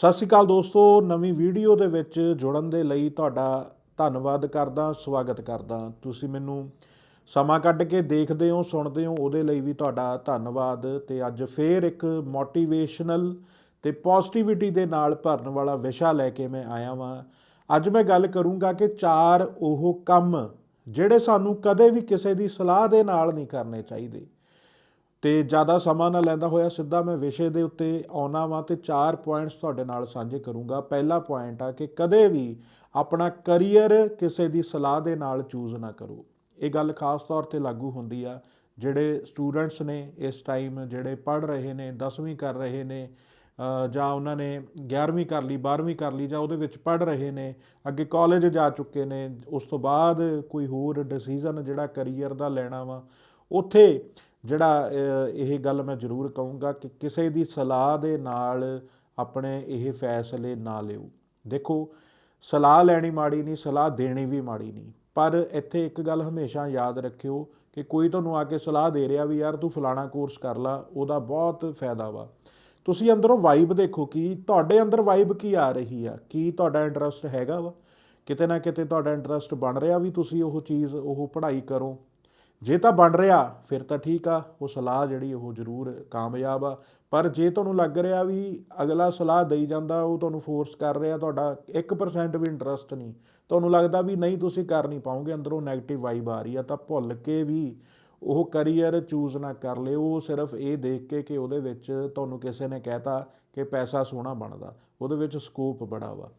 ਸਤਿ ਸ਼੍ਰੀ ਅਕਾਲ ਦੋਸਤੋ, ਨਵੀਂ ਵੀਡੀਓ ਦੇ ਵਿੱਚ ਜੁੜਨ ਦੇ ਲਈ ਤੁਹਾਡਾ ਧੰਨਵਾਦ ਕਰਦਾ, ਸਵਾਗਤ ਕਰਦਾ। ਤੁਸੀਂ ਮੈਨੂੰ ਸਮਾਂ ਕੱਢ ਕੇ ਦੇਖਦੇ ਹੋ, ਸੁਣਦੇ ਹੋ, ਉਹਦੇ ਲਈ ਵੀ ਤੁਹਾਡਾ ਧੰਨਵਾਦ। ਤੇ ਅੱਜ ਫੇਰ ਇੱਕ ਮੋਟੀਵੇਸ਼ਨਲ ਤੇ ਪੋਜ਼ਿਟਿਵਿਟੀ ਦੇ ਨਾਲ ਭਰਨ ਵਾਲਾ ਵਿਸ਼ਾ ਲੈ ਕੇ ਮੈਂ ਆਇਆ ਵਾਂ। ਅੱਜ ਮੈਂ ਗੱਲ ਕਰੂੰਗਾ ਕਿ ਚਾਰ ਉਹ ਕੰਮ ਜਿਹੜੇ ਸਾਨੂੰ ਕਦੇ ਵੀ ਕਿਸੇ ਦੀ ਸਲਾਹ ਦੇ ਨਾਲ ਨਹੀਂ ਕਰਨੇ ਚਾਹੀਦੇ। ਤੇ ਜ਼ਿਆਦਾ ਸਮਾਂ ਨਾ ਲੈਂਦਾ ਹੋਇਆ, ਸਿੱਧਾ ਮੈਂ ਵਿਸ਼ੇ ਦੇ ਉੱਤੇ ਆਉਣਾ ਵਾਂ ਤੇ ਚਾਰ ਪੁਆਇੰਟਸ ਤੁਹਾਡੇ ਨਾਲ ਸਾਂਝੇ ਕਰੂੰਗਾ। ਪਹਿਲਾ ਪੁਆਇੰਟ ਆ ਕਿ ਕਦੇ ਵੀ ਆਪਣਾ ਕੈਰੀਅਰ ਕਿਸੇ ਦੀ ਸਲਾਹ ਦੇ ਨਾਲ ਚੂਜ਼ ਨਾ ਕਰੋ। ਇਹ ਗੱਲ ਖਾਸ ਤੌਰ ਤੇ ਲਾਗੂ ਹੁੰਦੀ ਆ। ਜਿਹੜੇ ਸਟੂਡੈਂਟਸ ਨੇ ਇਸ ਟਾਈਮ ਜਿਹੜੇ ਪੜ੍ਹ ਰਹੇ ਨੇ 10ਵੀਂ ਕਰ ਰਹੇ ਨੇ ਜਾਂ ਉਹਨਾਂ ਨੇ 11ਵੀਂ ਕਰ ਲਈ 12ਵੀਂ ਕਰ ਲਈ, ਜਾਂ ਉਹਦੇ ਵਿੱਚ ਪੜ੍ਹ ਰਹੇ ਨੇ, ਅੱਗੇ ਕਾਲਜ ਜਾ ਚੁੱਕੇ ਨੇ, ਉਸ ਤੋਂ ਬਾਅਦ ਕੋਈ ਹੋਰ ਡਿਸੀਜਨ ਜਿਹੜਾ ਕੈਰੀਅਰ ਦਾ ਲੈਣਾ ਵਾ, ਉੱਥੇ ਜਿਹੜਾ ਇਹ ਗੱਲ ਮੈਂ ਜ਼ਰੂਰ ਕਹੂੰਗਾ ਕਿ ਕਿਸੇ ਦੀ ਸਲਾਹ ਦੇ ਨਾਲ ਆਪਣੇ ਇਹ ਫੈਸਲੇ ਨਾ ਲਿਓ। ਦੇਖੋ, ਸਲਾਹ ਲੈਣੀ ਮਾੜੀ ਨਹੀਂ, ਸਲਾਹ ਦੇਣੀ ਵੀ ਮਾੜੀ ਨਹੀਂ। ਪਰ ਇੱਥੇ ਇੱਕ ਗੱਲ ਹਮੇਸ਼ਾ ਯਾਦ ਰੱਖਿਓ ਕਿ ਕੋਈ ਤੁਹਾਨੂੰ ਆ ਕੇ ਸਲਾਹ ਦੇ ਰਿਹਾ ਵੀ, ਯਾਰ, ਤੂੰ ਫਲਾਣਾ ਕੋਰਸ ਕਰ ਲਾ, ਉਹਦਾ ਬਹੁਤ ਫਾਇਦਾ ਵਾ। ਤੁਸੀਂ ਅੰਦਰੋਂ ਵਾਈਬ ਦੇਖੋ ਕਿ ਤੁਹਾਡੇ ਅੰਦਰ ਵਾਈਬ ਕੀ ਆ ਰਹੀ ਆ? ਕੀ ਤੁਹਾਡਾ ਇੰਟਰਸਟ ਹੈਗਾ ਵਾ? ਕਿਤੇ ਨਾ ਕਿਤੇ ਤੁਹਾਡਾ ਇੰਟਰਸਟ ਬਣ ਰਿਹਾ ਵੀ ਤੁਸੀਂ ਉਹ ਚੀਜ਼, ਉਹ ਪੜ੍ਹਾਈ ਕਰੋ। ਜੇ ਤਾਂ ਬਣ ਰਿਹਾ, ਫਿਰ ਤਾਂ ਠੀਕ ਆ, ਉਹ ਸਲਾਹ ਜਿਹੜੀ ਉਹ ਜ਼ਰੂਰ ਕਾਮਯਾਬ ਆ। ਪਰ ਜੇ ਤੁਹਾਨੂੰ ਲੱਗ ਰਿਹਾ ਵੀ ਅਗਲਾ ਸਲਾਹ ਦੇਈ ਜਾਂਦਾ, ਉਹ ਤੁਹਾਨੂੰ ਫੋਰਸ ਕਰ ਰਿਹਾ, ਤੁਹਾਡਾ 1% ਵੀ ਇੰਟਰਸਟ ਨਹੀਂ, ਤੁਹਾਨੂੰ ਲੱਗਦਾ ਵੀ ਨਹੀਂ ਤੁਸੀਂ ਕਰ ਨਹੀਂ ਪਾਓਗੇ ਅੰਦਰੋਂ 네ਗੇਟਿਵ ਵਾਈਬ ਆ ਰਹੀ ਆ, ਤਾਂ ਭੁੱਲ ਕੇ ਵੀ ਉਹ ਕੈਰੀਅਰ ਚੂਜ਼ ਨਾ ਕਰ ਲਿਓ। ਸਿਰਫ ਇਹ ਦੇਖ ਕੇ ਕਿ ਉਹਦੇ ਵਿੱਚ ਤੁਹਾਨੂੰ ਕਿਸੇ ਨੇ ਕਹਿਤਾ ਕਿ ਪੈਸਾ ਸੋਹਣਾ ਬਣਦਾ, ਉਹਦੇ ਵਿੱਚ ਸਕੋਪ ਬੜਾ ਵਾ।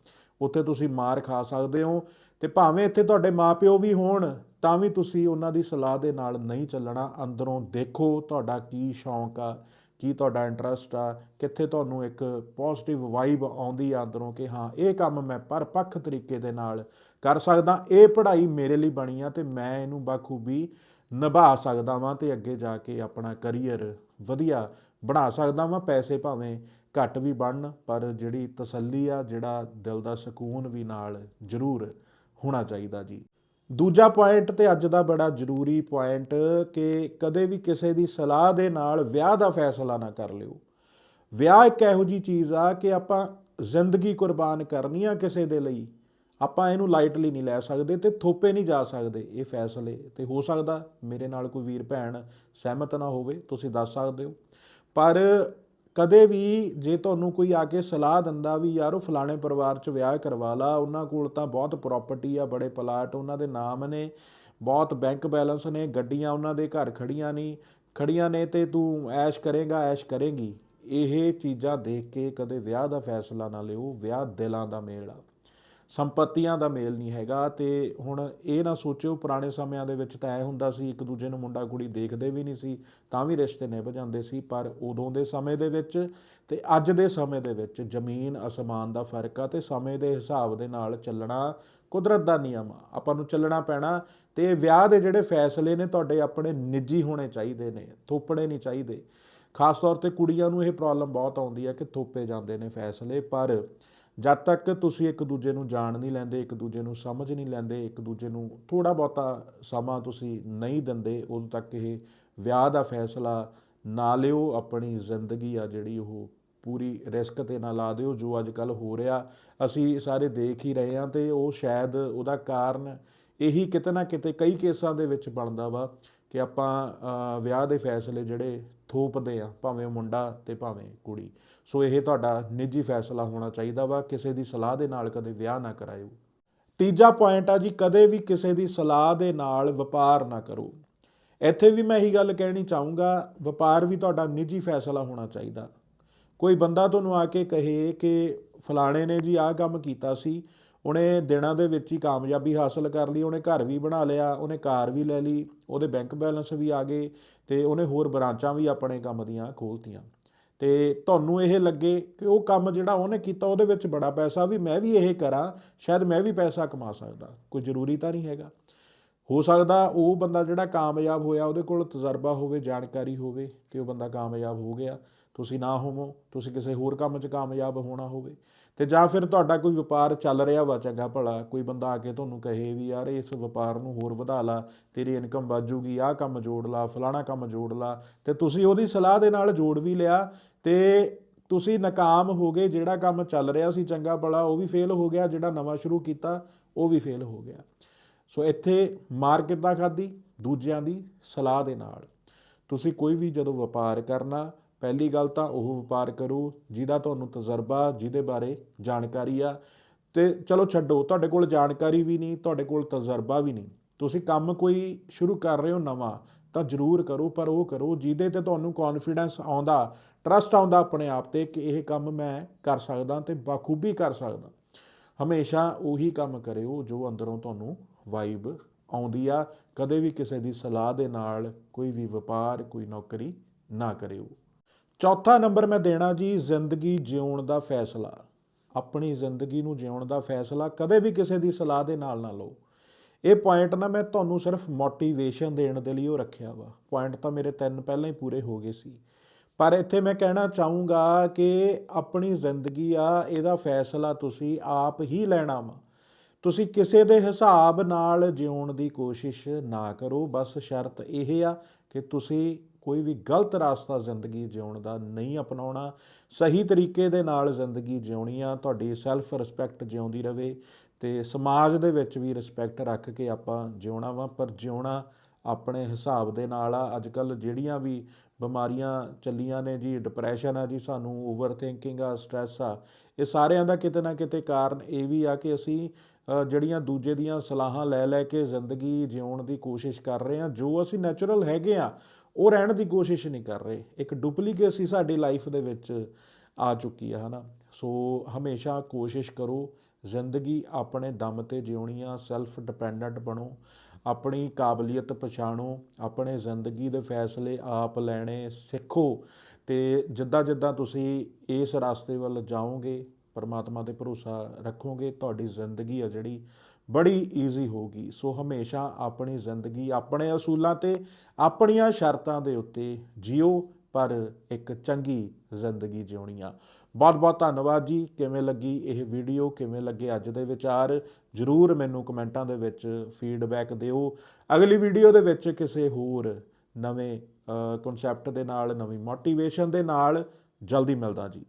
ਉੱਥੇ ਤੁਸੀਂ ਮਾਰ ਖਾ ਸਕਦੇ ਹੋ। ਤੇ ਭਾਵੇਂ ਇੱਥੇ ਤੁਹਾਡੇ ਮਾਪਿਓ ਵੀ ਹੋਣ, ਤਾਂ ਵੀ ਤੁਸੀਂ ਉਹਨਾਂ ਦੀ ਸਲਾਹ ਦੇ ਨਾਲ ਨਹੀਂ ਚੱਲਣਾ। ਅੰਦਰੋਂ ਦੇਖੋ ਤੁਹਾਡਾ ਕੀ ਸ਼ੌਂਕ ਆ, ਕੀ ਤੁਹਾਡਾ ਇੰਟਰਸਟ ਆ, ਕਿੱਥੇ ਤੁਹਾਨੂੰ ਇੱਕ ਪੋਜ਼ਿਟਿਵ ਵਾਈਬ ਆਉਂਦੀ ਆ ਅੰਦਰੋਂ ਕਿ ਹਾਂ, ਇਹ ਕੰਮ ਮੈਂ ਪਰਪੱਖ ਤਰੀਕੇ ਦੇ ਨਾਲ ਕਰ ਸਕਦਾ, ਇਹ ਪੜ੍ਹਾਈ ਮੇਰੇ ਲਈ ਬਣੀ ਆ ਤੇ ਮੈਂ ਇਹਨੂੰ ਬਾਖੂਬੀ ਨਿਭਾ ਸਕਦਾ ਵਾਂ ਤੇ ਅੱਗੇ ਜਾ ਕੇ ਆਪਣਾ ਕੈਰੀਅਰ ਵਧੀਆ ਬਣਾ ਸਕਦਾ ਵਾਂ। ਪੈਸੇ ਭਾਵੇਂ ਘੱਟ ਵੀ ਬਣਨ, ਪਰ ਜਿਹੜੀ ਤਸੱਲੀ ਆ, ਜਿਹੜਾ ਦਿਲ ਦਾ ਸਕੂਨ ਵੀ ਨਾਲ ਜ਼ਰੂਰ ਹੋਣਾ ਚਾਹੀਦਾ ਜੀ। ਦੂਜਾ ਪੁਆਇੰਟ ਤੇ ਅੱਜ ਦਾ ਬੜਾ ਜ਼ਰੂਰੀ ਪੁਆਇੰਟ ਕਿ ਕਦੇ ਵੀ ਕਿਸੇ ਦੀ ਸਲਾਹ ਦੇ ਨਾਲ ਵਿਆਹ ਦਾ ਫੈਸਲਾ ਨਾ ਕਰ ਲਿਓ। ਵਿਆਹ ਇੱਕ ਇਹੋ ਜੀ ਚੀਜ਼ ਆ ਕਿ ਆਪਾਂ ਜ਼ਿੰਦਗੀ ਕੁਰਬਾਨ ਕਰਨੀ ਆ ਕਿਸੇ ਦੇ ਲਈ, ਆਪਾਂ ਇਹਨੂੰ ਲਾਈਟਲੀ ਨਹੀਂ ਲੈ ਸਕਦੇ ਤੇ ਥੋਪੇ ਨਹੀਂ ਜਾ ਸਕਦੇ ਇਹ ਫੈਸਲੇ। ਤੇ ਹੋ ਸਕਦਾ ਮੇਰੇ ਨਾਲ ਕੋਈ ਵੀਰ ਭੈਣ ਸਹਿਮਤ ਨਾ ਹੋਵੇ, ਤੁਸੀਂ ਦੱਸ ਸਕਦੇ ਹੋ। ਪਰ ਕਦੇ ਵੀ ਜੇ ਤੁਹਾਨੂੰ ਕੋਈ ਆ ਕੇ ਸਲਾਹ ਦਿੰਦਾ ਵੀ ਯਾਰ ਉਹ ਫਲਾਣੇ ਪਰਿਵਾਰ 'ਚ ਵਿਆਹ ਕਰਵਾ ਲਾ, ਉਹਨਾਂ ਕੋਲ ਤਾਂ ਬਹੁਤ ਪ੍ਰਾਪਰਟੀ ਆ, ਬੜੇ ਪਲਾਟ ਉਹਨਾਂ ਦੇ ਨਾਮ ਨੇ, ਬਹੁਤ ਬੈਂਕ ਬੈਲੈਂਸ ਨੇ, ਗੱਡੀਆਂ ਉਹਨਾਂ ਦੇ ਘਰ ਖੜੀਆਂ ਨਹੀਂ ਖੜੀਆਂ ਨੇ ਤੇ ਤੂੰ ਐਸ਼ ਕਰੇਗਾ, ਐਸ਼ ਕਰੇਗੀ। ਇਹ ਚੀਜ਼ਾਂ ਦੇਖ ਕੇ ਕਦੇ ਵਿਆਹ ਦਾ ਫੈਸਲਾ ਨਾ ਲਿਓ, ਵਿਆਹ ਦਿਲਾਂ ਦਾ ਮੇਲ ਆ। ਸੰਪਤੀਆਂ ਦਾ ਮੇਲ ਨਹੀਂ ਹੈਗਾ ਤੇ ਹੁਣ ਇਹ ਨਾ ਸੋਚਿਓ, ਪੁਰਾਣੇ ਸਮਿਆਂ ਦੇ ਵਿੱਚ ਤਾਂ ਐ ਹੁੰਦਾ ਸੀ, ਇੱਕ ਦੂਜੇ ਨੂੰ ਮੁੰਡਾ ਕੁੜੀ ਦੇਖਦੇ ਵੀ ਨਹੀਂ ਸੀ, ਤਾਂ ਵੀ ਰਿਸ਼ਤੇ ਨਿਭ ਜਾਂਦੇ ਸੀ, ਪਰ ਉਦੋਂ ਦੇ ਸਮੇਂ ਦੇ ਵਿੱਚ ਤੇ ਅੱਜ ਦੇ ਸਮੇਂ ਦੇ ਵਿੱਚ ਜ਼ਮੀਨ, ਅਸਮਾਨ ਦਾ ਫ਼ਰਕ ਆ ਤੇ ਸਮੇਂ ਦੇ ਹਿਸਾਬ ਦੇ ਨਾਲ ਚੱਲਣਾ ਕੁਦਰਤ ਦਾ ਨਿਯਮ ਆ। ਆਪਾਂ ਨੂੰ ਚੱਲਣਾ ਪੈਣਾ ਤੇ ਵਿਆਹ ਦੇ ਜਿਹੜੇ ਫੈਸਲੇ ਨੇ ਤੁਹਾਡੇ ਆਪਣੇ ਨਿੱਜੀ ਹੋਣੇ ਚਾਹੀਦੇ ਨੇ, ਥੋਪਣੇ ਨਹੀਂ ਚਾਹੀਦੇ। ਖਾਸ ਤੌਰ ਤੇ ਕੁੜੀਆਂ ਨੂੰ ਇਹ ਪ੍ਰੋਬਲਮ ਬਹੁਤ ਆਉਂਦੀ ਹੈ ਕਿ ਥੋਪੇ ਜਾਂਦੇ ਨੇ ਫੈਸਲੇ, ਪਰ ਜਦ ਤੱਕ ਤੁਸੀਂ ਇੱਕ ਦੂਜੇ ਨੂੰ ਜਾਣ ਨਹੀਂ ਲੈਂਦੇ, ਇੱਕ ਦੂਜੇ ਨੂੰ ਸਮਝ ਨਹੀਂ ਲੈਂਦੇ, ਇੱਕ ਦੂਜੇ ਨੂੰ ਥੋੜਾ ਬਹੁਤਾ ਸਮਾਂ ਤੁਸੀਂ ਨਹੀਂ ਦਿੰਦੇ, ਉਦੋਂ ਤੱਕ ਇਹ ਵਿਆਹ ਦਾ ਫੈਸਲਾ ਨਾ ਲਿਓ, ਆਪਣੀ ਜ਼ਿੰਦਗੀ ਆ ਜਿਹੜੀ ਉਹ ਪੂਰੀ ਰਿਸਕ ਤੇ ਨਾ ਲਾ ਦਿਓ, ਜੋ ਅੱਜ ਕੱਲ ਹੋ ਰਿਹਾ। ਅਸੀਂ ਸਾਰੇ ਦੇਖ ਹੀ ਰਹੇ ਹਾਂ ਤੇ ਉਹ ਸ਼ਾਇਦ ਉਹਦਾ ਕਾਰਨ ਇਹੀ ਕਿਤੇ ਨਾ ਕਿਤੇ ਕਈ ਕੇਸਾਂ ਦੇ ਵਿੱਚ ਬਣਦਾ ਵਾ। ਕਿ ਆਪਾਂ ਵਿਆਹ ਦੇ ਫੈਸਲੇ ਜਿਹੜੇ ਥੋਪਦੇ ਆ, ਭਾਵੇਂ ਉਹ ਮੁੰਡਾ ਤੇ ਭਾਵੇਂ ਕੁੜੀ। ਸੋ ਇਹ ਤੁਹਾਡਾ ਨਿੱਜੀ ਫੈਸਲਾ ਹੋਣਾ ਚਾਹੀਦਾ ਵਾ, ਕਿਸੇ ਦੀ ਸਲਾਹ ਦੇ ਨਾਲ ਕਦੇ ਵਿਆਹ ਨਾ ਕਰਾਇਓ। ਤੀਜਾ ਪੁਆਇੰਟ ਆ ਜੀ, ਕਦੇ ਵੀ ਕਿਸੇ ਦੀ ਸਲਾਹ ਦੇ ਨਾਲ ਵਪਾਰ ਨਾ ਕਰੋ। ਇੱਥੇ ਵੀ ਮੈਂ ਇਹੀ ਗੱਲ ਕਹਿਣੀ ਚਾਹੂੰਗਾ, ਵਪਾਰ ਵੀ ਤੁਹਾਡਾ ਨਿੱਜੀ ਫੈਸਲਾ ਹੋਣਾ ਚਾਹੀਦਾ। ਕੋਈ ਬੰਦਾ ਤੁਹਾਨੂੰ ਆ ਕੇ ਕਹੇ ਕਿ ਫਲਾਣੇ ਨੇ ਜੀ ਆਹ ਕੰਮ ਕੀਤਾ ਸੀ ਉਹਨੇ ਦਿਨਾਂ ਦੇ ਵਿੱਚ ਹੀ ਕਾਮਯਾਬੀ ਹਾਸਲ ਕਰ ਲਈ, ਉਹਨੇ ਘਰ ਵੀ ਬਣਾ ਲਿਆ, ਉਹਨੇ ਕਾਰ ਵੀ ਲੈ ਲਈ, ਉਹਦੇ ਬੈਂਕ ਬੈਲੈਂਸ ਵੀ ਆ ਗਏ ਤੇ ਉਹਨੇ ਹੋਰ ਬ੍ਰਾਂਚਾਂ ਵੀ ਆਪਣੇ ਕੰਮ ਦੀਆਂ ਖੋਲਤੀਆਂ। ਤੇ ਤੁਹਾਨੂੰ ਇਹ ਲੱਗੇ ਕਿ ਉਹ ਕੰਮ ਜਿਹੜਾ ਉਹਨੇ ਕੀਤਾ ਉਹਦੇ ਵਿੱਚ ਬੜਾ ਪੈਸਾ ਵੀ ਮੈਂ ਵੀ ਇਹ ਕਰਾਂ, ਸ਼ਾਇਦ ਮੈਂ ਵੀ ਪੈਸਾ ਕਮਾ ਸਕਦਾ, ਕੋਈ ਜ਼ਰੂਰੀ ਤਾਂ ਨਹੀਂ ਹੈਗਾ। ਹੋ ਸਕਦਾ ਉਹ ਬੰਦਾ ਜਿਹੜਾ ਕਾਮਯਾਬ ਹੋਇਆ ਉਹਦੇ ਕੋਲ ਤਜਰਬਾ ਹੋਵੇ, ਜਾਣਕਾਰੀ ਹੋਵੇ ਤੇ ਉਹ ਬੰਦਾ ਕਾਮਯਾਬ ਹੋ ਗਿਆ। ਤੁਸੀਂ ਨਾ ਹੋਵੋ, ਤੁਸੀਂ ਕਿਸੇ ਹੋਰ ਕੰਮ 'ਚ ਕਾਮਯਾਬ ਹੋਣਾ ਹੋਵੇ। ਤੇ ਜਾਂ ਫਿਰ ਤੁਹਾਡਾ ਕੋਈ ਵਪਾਰ ਚੱਲ ਰਿਹਾ ਵਾ ਚੰਗਾ ਭਲਾ, ਕੋਈ ਬੰਦਾ ਆ ਕੇ ਤੁਹਾਨੂੰ ਕਹੇ ਵੀ ਯਾਰ ਇਸ ਵਪਾਰ ਨੂੰ ਹੋਰ ਵਧਾ ਲਾ, ਤੇਰੀ ਇਨਕਮ ਵੱਜੂਗੀ ਆਹ ਕੰਮ ਜੋੜ ਲਾ, ਫਲਾਣਾ ਕੰਮ ਜੋੜ ਲਾ, ਤੇ ਤੁਸੀਂ ਉਹਦੀ ਸਲਾਹ ਦੇ ਨਾਲ ਜੋੜ ਵੀ ਲਿਆ, ਤੇ ਤੁਸੀਂ ਨਾਕਾਮ ਹੋ ਗਏ, ਜਿਹੜਾ ਕੰਮ ਚੱਲ ਰਿਹਾ ਸੀ ਚੰਗਾ ਭਲਾ, ਉਹ ਵੀ ਫੇਲ ਹੋ ਗਿਆ, ਜਿਹੜਾ ਨਵਾਂ ਸ਼ੁਰੂ ਕੀਤਾ, ਉਹ ਵੀ ਫੇਲ ਹੋ ਗਿਆ। ਸੋ ਇੱਥੇ ਮਾਰ ਕਿੱਦਾਂ ਖਾਦੀ ਦੂਜਿਆਂ ਦੀ ਸਲਾਹ ਦੇ ਨਾਲ। ਤੁਸੀਂ ਕੋਈ ਵੀ ਜਦੋਂ ਵਪਾਰ ਕਰਨਾ ਪਹਿਲੀ ਗੱਲ ਤਾਂ ਉਹ ਵਪਾਰ ਕਰੋ, ਜਿਹਦਾ ਤੁਹਾਨੂੰ ਤਜਰਬਾ, ਜਿਹਦੇ ਬਾਰੇ ਜਾਣਕਾਰੀ ਆ। ਤੇ ਚਲੋ ਛੱਡੋ, ਤੁਹਾਡੇ ਕੋਲ ਜਾਣਕਾਰੀ ਵੀ ਨਹੀਂ, ਤੁਹਾਡੇ ਕੋਲ ਤਜਰਬਾ ਵੀ ਨਹੀਂ। ਤੁਸੀਂ ਕੰਮ ਕੋਈ ਸ਼ੁਰੂ ਕਰ ਰਹੇ ਹੋ ਨਵਾਂ, ਤਾਂ ਜ਼ਰੂਰ ਕਰੋ, ਪਰ ਉਹ ਕਰੋ, ਜਿਹਦੇ ਤੇ ਤੁਹਾਨੂੰ ਕੌਨਫੀਡੈਂਸ ਆਉਂਦਾ ਟਰਸਟ ਆਉਂਦਾ ਆਪਣੇ ਆਪ ਤੇ ਕਿ ਇਹ ਕੰਮ ਮੈਂ ਕਰ ਸਕਦਾ ਤੇ ਬਾਖੂਬੀ ਕਰ ਸਕਦਾ। ਹਮੇਸ਼ਾ ਉਹੀ ਕੰਮ ਕਰਿਓ ਜੋ ਅੰਦਰੋਂ ਤੁਹਾਨੂੰ ਵਾਈਬ ਆਉਂਦੀ ਆ। ਕਦੇ ਵੀ ਕਿਸੇ ਦੀ ਸਲਾਹ ਦੇ ਨਾਲ ਕੋਈ ਵੀ ਵਪਾਰ, ਕੋਈ ਨੌਕਰੀ ਨਾ ਕਰਿਓ। ਚੌਥਾ ਨੰਬਰ ਮੈਂ ਦੇਣਾ ਜੀ, ਜ਼ਿੰਦਗੀ ਜਿਉਣ ਦਾ ਫੈਸਲਾ। ਆਪਣੀ ਜ਼ਿੰਦਗੀ ਨੂੰ ਜਿਉਣ ਦਾ ਫੈਸਲਾ ਕਦੇ ਵੀ ਕਿਸੇ ਦੀ ਸਲਾਹ ਦੇ ਨਾਲ ਨਾ ਲਓ। ਇਹ ਪੁਆਇੰਟ ਨਾ ਮੈਂ ਤੁਹਾਨੂੰ ਸਿਰਫ ਮੋਟੀਵੇਸ਼ਨ ਦੇਣ ਦੇ ਲਈ ਉਹ ਰੱਖਿਆ ਵਾ। ਪੁਆਇੰਟ ਤਾਂ ਮੇਰੇ ਤਿੰਨ ਪਹਿਲਾਂ ਹੀ ਪੂਰੇ ਹੋ ਗਏ ਸੀ। ਪਰ ਇੱਥੇ ਮੈਂ ਕਹਿਣਾ ਚਾਹੂੰਗਾ ਕਿ ਆਪਣੀ ਜ਼ਿੰਦਗੀ ਆ, ਇਹਦਾ ਫੈਸਲਾ ਤੁਸੀਂ ਆਪ ਹੀ ਲੈਣਾ ਵਾ। ਤੁਸੀਂ ਕਿਸੇ ਦੇ ਹਿਸਾਬ ਨਾਲ ਜਿਉਣ ਦੀ ਕੋਸ਼ਿਸ਼ ਨਾ ਕਰੋ। ਬਸ ਸ਼ਰਤ ਇਹ ਆ ਕਿ ਤੁਸੀਂ ਕੋਈ ਵੀ ਗਲਤ ਰਾਸਤਾ ਜ਼ਿੰਦਗੀ ਜਿਉਣ ਦਾ ਨਹੀਂ ਅਪਣਾਉਣਾ, ਸਹੀ ਤਰੀਕੇ ਦੇ ਨਾਲ ਜ਼ਿੰਦਗੀ ਜਿਉਣੀ ਆ, ਤੁਹਾਡੀ ਸੈਲਫ ਰਿਸਪੈਕਟ ਜਿਉਂਦੀ ਰਵੇ ਤੇ ਸਮਾਜ ਦੇ ਵਿੱਚ ਵੀ ਰਿਸਪੈਕਟ ਰੱਖ ਕੇ ਆਪਾਂ ਜਿਉਣਾ ਵਾ, ਪਰ ਜਿਉਣਾ ਆਪਣੇ ਹਿਸਾਬ ਦੇ ਨਾਲ ਆ। ਅੱਜ ਕੱਲ ਜਿਹੜੀਆਂ ਵੀ ਬਿਮਾਰੀਆਂ ਚੱਲੀਆਂ ਨੇ ਜੀ ਡਿਪਰੈਸ਼ਨ ਆ ਜੀ, ਸਾਨੂੰ ਓਵਰ ਥਿੰਕਿੰਗ ਆ ਸਟ੍ਰੈਸ ਆ, ਇਹ ਸਾਰਿਆਂ ਦਾ ਕਿਤੇ ਨਾ ਕਿਤੇ ਕਾਰਨ ਇਹ ਵੀ ਆ ਕਿ ਅਸੀਂ ਜਿਹੜੀਆਂ ਦੂਜੇ ਦੀਆਂ ਸਲਾਹਾਂ ਲੈ ਲੈ ਕੇ ਜ਼ਿੰਦਗੀ ਜਿਉਣ ਦੀ ਕੋਸ਼ਿਸ਼ ਕਰ ਰਹੇ ਹਾਂ ਜੋ ਅਸੀਂ ਨੈਚੁਰਲ ਹੈਗੇ ਆ ਉਹ ਰਹਿਣ ਦੀ ਕੋਸ਼ਿਸ਼ ਨਹੀਂ ਕਰ ਰਹੇ। ਇੱਕ ਡੁਪਲੀਕੇਸੀ ਸਾਡੀ ਲਾਈਫ ਦੇ ਵਿੱਚ ਆ ਚੁੱਕੀ ਆ, ਹਨਾ। ਸੋ ਹਮੇਸ਼ਾ ਕੋਸ਼ਿਸ਼ ਕਰੋ ਜ਼ਿੰਦਗੀ ਆਪਣੇ ਦਮ ਤੇ ਜਿਉਣੀ ਆ ਸੈਲਫ ਡਿਪੈਂਡੈਂਟ ਬਣੋ, ਆਪਣੀ ਕਾਬਲੀਅਤ ਪਛਾਣੋ, ਆਪਣੇ ਜ਼ਿੰਦਗੀ ਦੇ ਫੈਸਲੇ ਆਪ ਲੈਣੇ ਸਿੱਖੋ ਤੇ ਜਿੱਦਾਂ ਜਿੱਦਾਂ ਤੁਸੀਂ ਇਸ ਰਸਤੇ ਵੱਲ ਜਾਓਗੇ, ਪਰਮਾਤਮਾ ਤੇ ਭਰੋਸਾ ਰੱਖੋਗੇ, ਤੁਹਾਡੀ ਜ਼ਿੰਦਗੀ ਆ ਜਿਹੜੀ ਬੜੀ ਈਜ਼ੀ ਹੋਊਗੀ ਸੋ ਹਮੇਸ਼ਾ ਆਪਣੀ ਜ਼ਿੰਦਗੀ ਆਪਣੇ ਅਸੂਲਾਂ ਤੇ, ਆਪਣੀਆਂ ਸ਼ਰਤਾਂ ਦੇ ਉੱਤੇ ਜਿਓ, ਪਰ ਇੱਕ ਚੰਗੀ ਜ਼ਿੰਦਗੀ ਜਿਉਣੀ ਆ। ਬਹੁਤ ਬਹੁਤ ਧੰਨਵਾਦ ਜੀ। ਕਿਵੇਂ ਲੱਗੀ ਇਹ ਵੀਡੀਓ ਕਿਵੇਂ ਲੱਗੇ ਅੱਜ ਦੇ ਵਿਚਾਰ? ਜਰੂਰ ਮੈਨੂੰ ਕਮੈਂਟਾਂ ਦੇ ਵਿੱਚ ਫੀਡਬੈਕ ਦਿਓ। ਅਗਲੀ ਵੀਡੀਓ ਦੇ ਵਿੱਚ ਕਿਸੇ ਹੋਰ ਨਵੇਂ ਕਨਸੈਪਟ ਦੇ ਨਾਲ, ਨਵੀਂ ਮੋਟੀਵੇਸ਼ਨ ਦੇ ਨਾਲ ਜਲਦੀ ਮਿਲਦਾ ਜੀ।